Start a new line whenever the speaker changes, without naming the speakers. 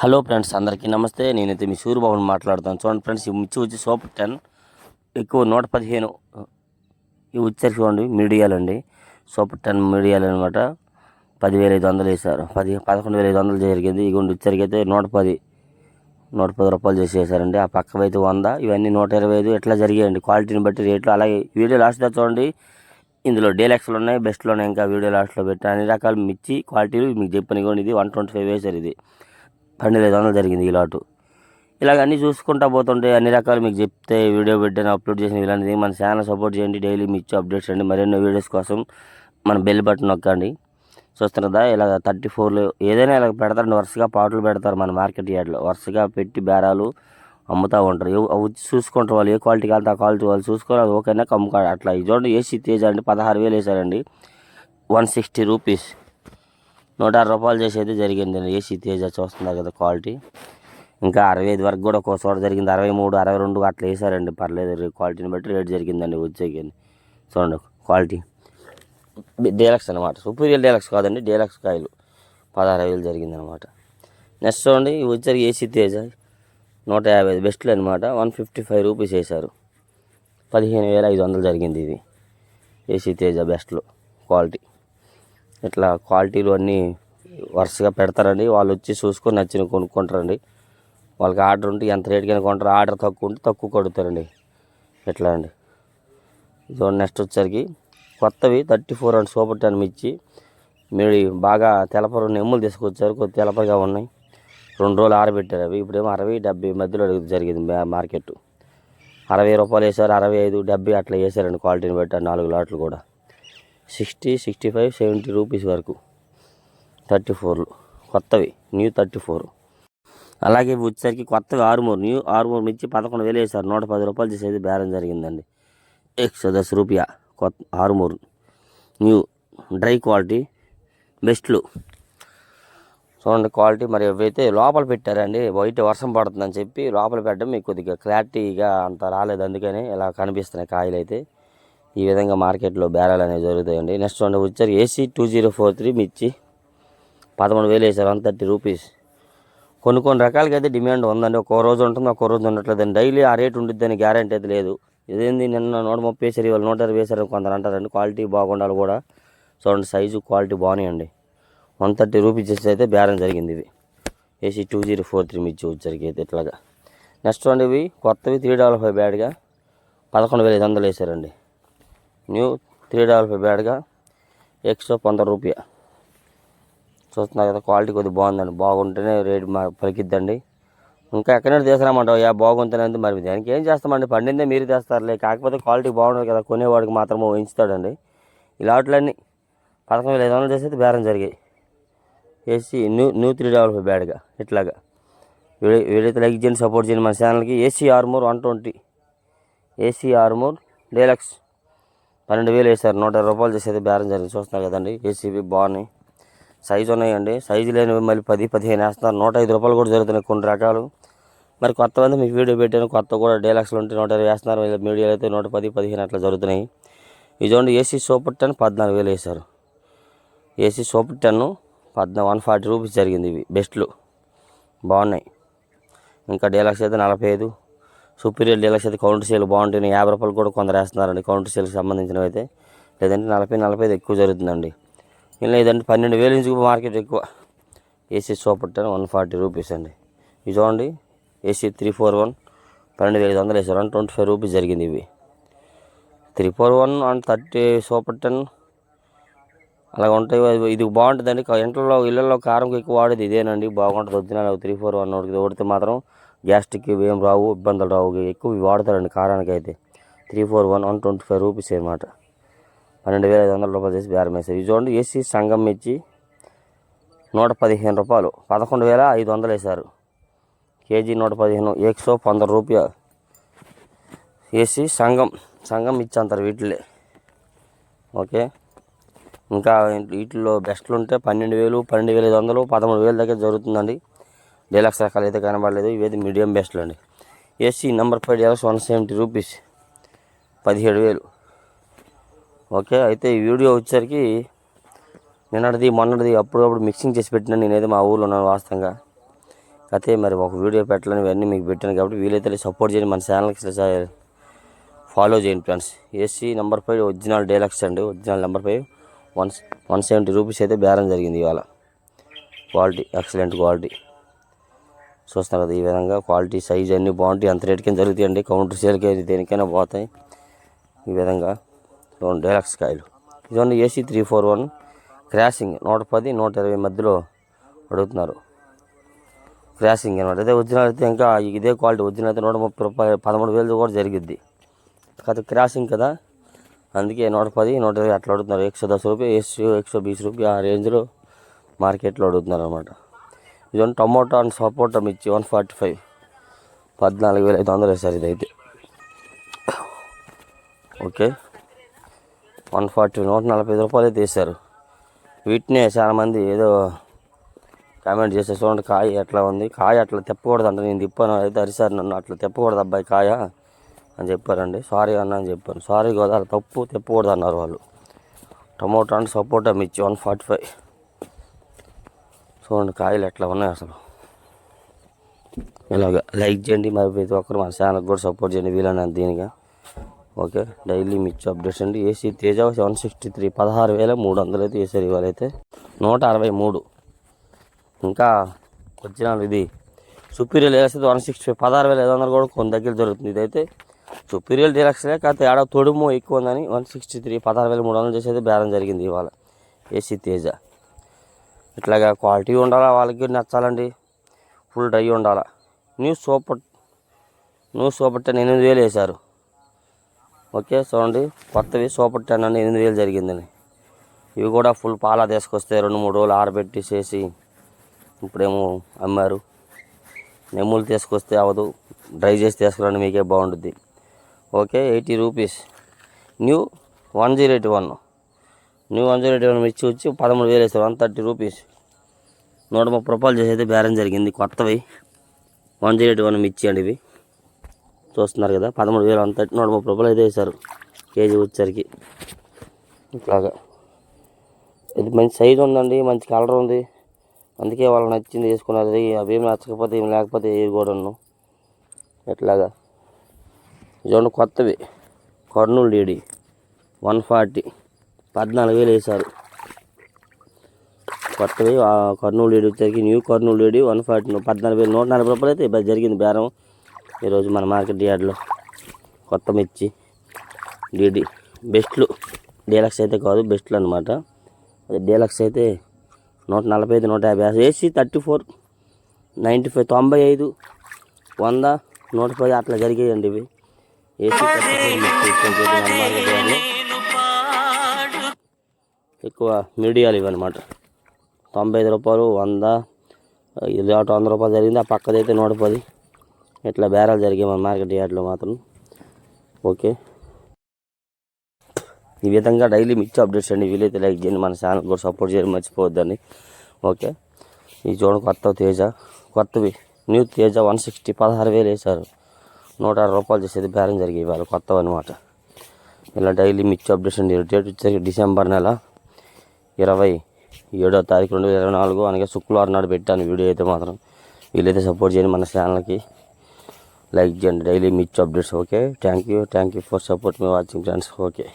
Hello friends అందరికీ నమస్తే. నేనైతే మీ సూర్యబాబుని మాట్లాడుతాను. చూడండి ఫ్రెండ్స్ ఈ మిర్చి వచ్చి సూపర్ టెన్. ఎక్కువ నూట పదిహేను ఇవి వచ్చారు చూడండి మీడియాలండి సూపర్ టెన్ మీడియాలు అనమాట పదివేల ఐదు వందలు వేశారు. పది పదకొండు వేల ఐదు వందలు జరిగింది. ఇగోండి ఉచ్చరికైతే నూట పది నూట పది రూపాయలు చేసేసారండి. ఆ పక్క అయితే వంద ఇవన్నీ నూట ఇరవై ఐదు ఇట్లా జరిగాయండి? క్వాలిటీని బట్టి రేట్లు. అలాగే వీడియో లాస్ట్లో చూడండి ఇందులో డీలక్స్లు ఉన్నాయి బెస్ట్లో ఉన్నాయి. ఇంకా వీడియో లాస్ట్లో పెట్టి. అన్ని రకాల మిర్చి క్వాలిటీలు మీకు చెప్పిన ఇగోండి. ఇది వన్ ట్వంటీ ఫైవ్ వేశారు ఇది. పన్నెండు ఐదు వందలు జరిగింది ఈ లాటు. ఇలాగ అన్నీ చూసుకుంటా పోతుంటే అన్ని రకాలు మీకు చెప్తే వీడియో పెట్టాను అప్లోడ్ చేసిన ఇలాంటిది. మన ఛానల్ సపోర్ట్ చేయండి. డైలీ మిర్చి అప్డేట్స్ అండి. మరెన్నో వీడియోస్ కోసం మన బెల్ బటన్ నొక్కండి. చూస్తున్నదా? ఇలా థర్టీ ఫోర్లు ఏదైనా ఇలా పెడతారండి. వరుసగా పాటలు పెడతారు మన మార్కెట్ యార్డ్లో. వరుసగా పెట్టి బేరాలు అమ్ముతూ ఉంటారు. అవి చూసుకుంటారు వాళ్ళు. ఏ క్వాలిటీకి వెళ్తే ఆ క్వాలిటీ వాళ్ళు చూసుకొని అది ఓకేనా? కమ్ముకోవాలి. అట్లా ఇది చూడండి ఏసీ తేజ అండి. పదహారు వేలు వేసారండి. One sixty rupees. నూట ఆరు రూపాయలు చేసేది జరిగింది. ఏసీ తేజ చూస్తున్నారు కదా క్వాలిటీ. ఇంకా అరవై ఐదు వరకు కూడా ఒక చోట జరిగింది. అరవై మూడు అరవై రెండు అట్లా వేసారండి. పర్లేదు క్వాలిటీని బట్టి రేట్ జరిగిందండి వచ్చేకి చూడండి క్వాలిటీ. డీలక్స్ అనమాట సుపీరియర్ డీలక్స్ కాదండి డీలక్స్ కాయలు. పదహారు వేలు జరిగిందనమాట నెక్స్ట్ చూడండి ఇవి వచ్చేసరికి ఏసీ తేజ నూట యాభై ఐదు. బెస్ట్లు అనమాట వన్ ఫిఫ్టీ ఫైవ్ రూపీస్ వేశారు. పదిహేను వేల ఐదు వందలు జరిగింది ఇది. ఏసీ తేజ బెస్ట్లో. క్వాలిటీ. ఇట్లా క్వాలిటీలు అన్నీ వరుసగా పెడతారండి. వాళ్ళు వచ్చి చూసుకొని నచ్చిన కొనుక్కుంటారండి. వాళ్ళకి ఆర్డర్ ఉంటే ఎంత రేటుకైనా కొంటారు. ఆర్డర్ తక్కువ ఉంటే తక్కువ కొడుతారండి. ఇట్లా అండి? ఇదో నెక్స్ట్ వచ్చరికి కొత్తవి thirty four and super ten మిర్చి. మీరు బాగా తెలపరు నెమ్ములు తీసుకొచ్చారు. కొద్ది తెలపగా ఉన్నాయి. రెండు రోజులు ఆరబెట్టారు అవి. ఇప్పుడేమో అరవై డెబ్బై మధ్యలో జరిగింది మార్కెట్. అరవై రూపాయలు వేసారు అరవై ఐదు డెబ్బై అట్లా వేసారండి క్వాలిటీని బట్టి నాలుగు లాట్లు కూడా. Sixty sixty five seventy rupees వరకు. థర్టీ ఫోర్లు కొత్తవి. New thirty four. అలాగే వచ్చేసరికి కొత్తవి ఆరుమూరు న్యూ ఆరుమూరు మిర్చి పదకొండు వేలు వేసారు నూట పది రూపాయలు చేసేది బేరం జరిగిందండి. ఎక్స్ట్రా దశ రూపాయ. కొత్త ఆరుమూరు న్యూ డ్రై క్వాలిటీ బెస్ట్లు చూడండి క్వాలిటీ మరి అవైతే లోపల పెట్టారండి బయట వర్షం పడుతుందని చెప్పి లోపల పెట్టడం మీకు కొద్దిగా క్లారిటీగా అంత రాలేదు. అందుకని ఇలా కనిపిస్తున్నాయి కాయలు అయితే ఈ విధంగా మార్కెట్లో బేరాలు అనేవి జరుగుతాయండి. నెక్స్ట్ వన్ వచ్చారు AC two zero four three మిర్చి పదమూడు వేలు వేసారు. One thirty rupees. కొన్ని కొన్ని రకాలకి అయితే డిమాండ్ ఉందండి. ఒక్కో రోజు ఉంటుంది ఒక్కో రోజు ఉండట్లేదండి. డైలీ ఆ రేట్ ఉండిద్దని గ్యారంటీ అయితే లేదు. ఇదేంది? నిన్న నూట ముప్పై వేసారు ఇవాళ నూట ఇరవై వేసారు కొందరు అంటారండి. క్వాలిటీ బాగుండాలి కూడా. చూడండి సైజు క్వాలిటీ బాగున్నాయండి. వన్ థర్టీ రూపీస్ అయితే బేరం జరిగింది ఇవి AC two zero four three మిర్చి వచ్చరికి అయితే ఇట్లాగా. నెక్స్ట్ వన్ ఇవి కొత్తవి త్రీ డాలర్ ఫైవ్ బ్యాడ్గా పదకొండు వేల ఐదు వందలు వేసారండి. న్యూ త్రీ డాలర్ ఫైవ్ బ్యాడ్గా ఎక్స్ట్రా వంద రూపాయ. చూస్తున్నారు కదా క్వాలిటీ కొద్దిగా బాగుందండి. బాగుంటేనే రేటు మా పలికిద్దండి. ఇంకా ఎక్కడైనా తీసుకురామంటావు? యా బాగుంటుంది మరి దానికి ఏం చేస్తామండి? పండిందే మీరు తెస్తారులే. కాకపోతే క్వాలిటీ బాగుండదు కదా కొనేవాడికి మాత్రం ఉంచుతాడండి ఇలాంటిలన్నీ పదకొండు వేల ఐదు వందలు చేసేది బేరం జరిగాయి AC new new three double five బ్యాడ్గా ఇట్లాగా. వీడియో వీడియోతో లైక్ చేయండి సపోర్ట్ చేయండి మన ఛానల్కి. AC Armoor one twenty. AC Armoor deluxe. పన్నెండు వేలు వేశారు. నూట ఇరవై రూపాయలు చేసేది బేరం జరిగింది. చూస్తున్నారు కదండి ఏసీబీ బాగున్నాయి. సైజు ఉన్నాయండి. సైజు లేనివి మళ్ళీ పది పదిహేను వేస్తున్నారు. నూట ఐదు రూపాయలు కూడా జరుగుతున్నాయి కొన్ని రకాలు. మరి కొత్త మంది మీకు వీడియో పెట్టాను. కొత్త కూడా డీలక్స్లు ఉంటే నూట ఇరవై వేస్తున్నారు. మీడియాలో అయితే నూట పది పదిహేను అట్లా జరుగుతున్నాయి. ఇది చూడండి ఏసీ సూపర్ టెన్ పద్నాలుగు వేలు వేశారు. ఏసీ సూపర్ టెన్ పద్నా వన్ ఫార్టీ రూపీస్ జరిగింది ఇవి. బెస్ట్లు బాగున్నాయి. ఇంకా డీలక్స్ అయితే నలభై ఐదు. సుపీరియర్ డీలక్స్ అయితే కౌంటర్ సేల్ బాగుంటాయి యాభై రూపాయలు కూడా కొందరు వేస్తున్నారండి కౌంటర్ సేల్కి సంబంధించినవి అయితే. లేదంటే నలభై నలభై ఐదు ఎక్కువ జరుగుతుందండి. లేదంటే పన్నెండు వేలు నుంచి మార్కెట్ ఎక్కువ. AC super ten one forty rupees అండి. ఇది చూడండి ఏసీ త్రీ ఫోర్ వన్ పన్నెండు వేల ఐదు వందలు వేసారు వన్ ట్వంటీ ఫైవ్ రూపీస్ జరిగింది ఇవి. Three four one and thirty super ten అలా ఉంటాయి. ఇది బాగుంటుందండి. ఇంట్లో ఇళ్ళల్లో కారం ఎక్కువ వాడేది ఇదేనండి. బాగుంటుంది. వచ్చిన త్రీ ఫోర్ వన్ ఒకటి కొడితే మాత్రం గ్యాస్ట్రిక్ ఏం రావు ఇబ్బందులు రావు ఎక్కువ ఇవి వాడతారండి కారానికి అయితే three four one one twenty five rupees అనమాట. పన్నెండు వేల ఐదు వందల రూపాయలు చేసి బేరం వేస్తారు ఇది చూడండి ఏసీ సంఘం ఇచ్చి నూట పదిహేను రూపాయలు. పదకొండు వేల ఐదు వందలు వేశారు. కేజీ నూట పదిహేను ఏక్ సో రూపాయ ఏసీ సంఘం సంఘం ఇచ్చి అంటారు వీటిలే. ఓకే? ఇంకా వీటిలో బెస్ట్లు ఉంటే పన్నెండు వేలు పన్నెండు వేల ఐదు వందలు పదమూడు వేల దగ్గర జరుగుతుందండి. డీలక్స్ రకాలు అయితే కనబడలేదు. ఇవైతే మీడియం బెస్ట్లు అండి. AC number five deluxe one seventy rupees పదిహేడు వేలు. ఓకే అయితే ఈ వీడియో వచ్చేసరికి నిన్నటిది మొన్నటిది అప్పుడప్పుడు మిక్సింగ్ చేసి పెట్టిన నేనైతే మా ఊళ్ళో ఉన్నాను వాస్తవంగా. అయితే మరి ఒక వీడియో పెట్టాలని ఇవన్నీ మీకు పెట్టాను కాబట్టి వీలైతే సపోర్ట్ చేయండి. మన ఛానల్కి ఫాలో చేయండి friends AC number five original deluxe అండి. Original number five one one seventy rupees అయితే బేరం జరిగింది ఇవాళ. క్వాలిటీ ఎక్సలెంట్ క్వాలిటీ చూస్తున్నారు కదా ఈ విధంగా క్వాలిటీ సైజ్ అన్నీ బాగుంటాయి. అంత రేటుకైనా జరుగుతాయండి? కౌంటర్ సేల్కి అయితే దేనికైనా పోతాయి. ఈ విధంగా చూడండి డైలాక్స్ కాయలు. ఇదిగోండి AC three four one crossing నూట పది నూట ఇరవై మధ్యలో అడుగుతున్నారు. క్రాసింగ్ అనమాట అదే ఒరిజినల్ అయితే ఇంకా ఇదే క్వాలిటీ ఒరిజినల్ అయితే నూట ముప్పై రూపాయలు పదమూడు వేలు కూడా జరిగిద్ది. కాదు క్రాసింగ్ కదా. అందుకే నూట పది నూట ఇరవై అట్లా అడుగుతున్నారు. ఎక్సో దశ రూపాయ ఎక్సో ఎక్సో బీస్ రూపాయ ఆ రేంజ్లో మార్కెట్లో అడుగుతున్నారు అనమాట ఇదొని టమోటా అండ్ సపోటా మిర్చి వన్ ఫార్టీ ఫైవ్. పద్నాలుగు వేల ఐదు వందలు సార్ ఇదైతే. ఓకే. వన్ ఫార్టీ నూట నలభై ఐదు రూపాయలు అయితే వేశారు వీటినే చాలా మంది ఏదో కామెంట్ చేస్తే చూడండి కాయ ఎట్లా ఉంది. కాయ అట్లా తెప్పకూడదు అంటే. నేను తిప్పాను. అయితే అరిసారు నన్ను. అట్లా తెప్పకూడదు అబ్బాయి కాయ అని చెప్పారండి. సారీ అన్న అని చెప్పాను. సారీ కదా అలా తప్పు. తెప్పకూడదు అన్నారు వాళ్ళు. టమోటా అండ్ సపోటా మిర్చి వన్ ఫార్టీ ఫైవ్. చూడండి కాయలు ఎట్లా ఉన్నాయి అసలు. ఇలాగ లైక్ చేయండి మరి ప్రతి ఒక్కరు మన ఛానల్కి కూడా సపోర్ట్ చేయండి వీలైనంత దీనిగా. ఓకే డైలీ మిర్చి అప్డేట్స్ అండి. AC Teja seven sixty three పదహారు వేల మూడు వందలు అయితే వేసారు అయితే. నూట అరవై మూడు. ఇంకా వచ్చిన ఇది. సుపీరియల్ వేస్తే వన్ సిక్స్టీ ఫైవ్ పదహారు వేల ఐదు వందలు కూడా కొన్ని దగ్గర దొరుకుతుంది ఇదైతే. సుపీరియల్ డీలక్స్లే కాకపోతే ఆడ తొడుము ఎక్కువ ఉందని వన్ సిక్స్టీ త్రీ పదహారు వేల మూడు వందలు చేసేది బేరం జరిగింది ఇవాళ. ఏసీ తేజ. ఇట్లాగా క్వాలిటీ ఉండాలా? వాళ్ళకి నచ్చాలండి. ఫుల్ డ్రై ఉండాలా? New super new super ten ఎనిమిది వేలు వేశారు. ఓకే చూడండి. కొత్తవి సూపర్ టెన్ అని ఎనిమిది వేలు జరిగిందని ఇవి కూడా ఫుల్ పాలా తీసుకొస్తే రెండు మూడు రోజులు ఆరబెట్టి చేసి ఇప్పుడేమో అమ్మారు. నెమ్ములు తీసుకొస్తే అవ్వదు డ్రై చేసి తీసుకురండి మీకే బాగుంటుంది okay eighty rupees new one zero eight one new one zero eighty one మిర్చి వచ్చి పదమూడు వేలు వేస్తారు వన్ థర్టీ రూపీస్. నూట ముప్పై రూపాయలు చేసేది బేరం జరిగింది. కొత్తవి. వన్ జీరో ఎయిటీ వన్ మిర్చి అండి ఇవి? చూస్తున్నారు కదా పదమూడు వేలు వన్ థర్టీ నూట ముప్పై రూపాయలు అయితే వేశారు. కేజీ వచ్చేసరికి. ఇట్లాగా. ఇది మంచి సైజు ఉందండి మంచి కలర్ ఉంది. అందుకే వాళ్ళు నచ్చింది వేసుకున్నారు. అవేం నచ్చకపోతే ఏం లేకపోతే ఏవి కూడాను. ఎట్లాగా చూడండి కొత్తవి. Kurnool DD one forty. పద్నాలుగు వేలు వేశారు. కొత్తవి కర్నూలు డీడీ వచ్చేసరికి new Kurnool DD one forty పద్నాలుగు వేలు నూట నలభై రూపాయలు అయితే జరిగింది బేరం. ఈరోజు మన మార్కెట్ యార్డ్లో కొత్త మిర్చి డీడీ బెస్ట్లు డీలక్స్ అయితే కాదు బెస్ట్లు అనమాట డీలక్స్ అయితే నూట నలభై ఐదు నూట యాభై. AC thirty four ninety five తొంభై ఐదు వంద నూట పది అట్లా జరిగేయండి ఇవి. ఏసీ ఎక్కువ మిడియాలు ఇవన్నమాట తొంభై ఐదు రూపాయలు వంద ఇది అటు వంద రూపాయలు జరిగింది. ఆ పక్కదైతే నూట పది. ఇట్లా బేరాలు జరిగాయి మన మార్కెట్ యార్డ్లో మాత్రం. ఓకే. ఈ విధంగా డైలీ మిచ్చి అప్డేట్స్ అండి. వీలైతే లైక్ చేయండి. మన ఛానల్ కూడా సపోర్ట్ చేయండి మర్చిపోవద్దండి. ఓకే. ఈ చూడండి కొత్త తేజ. కొత్తవి. న్యూ తేజ వన్ సిక్స్టీ పదహారు వేలు వేశారు. నూట అరవై రూపాయలు చేసేది బేరం జరిగాయి ఇవాళ కొత్తవి అనమాట ఇలా డైలీ మిచ్చి అప్డేట్స్ అండి. డేట్ వచ్చేసరికి డిసెంబర్ నెల. ఇరవై ఏడో తారీఖు రెండు వేల ఇరవై నాలుగు. అనగా శుక్రవారం నాడు పెట్టాను వీడియో అయితే మాత్రం. వీలైతే సపోర్ట్ చేయండి మన ఛానల్కి లైక్ చేయండి daily Mirchi updates okay thank you thank you for support me watching friends okay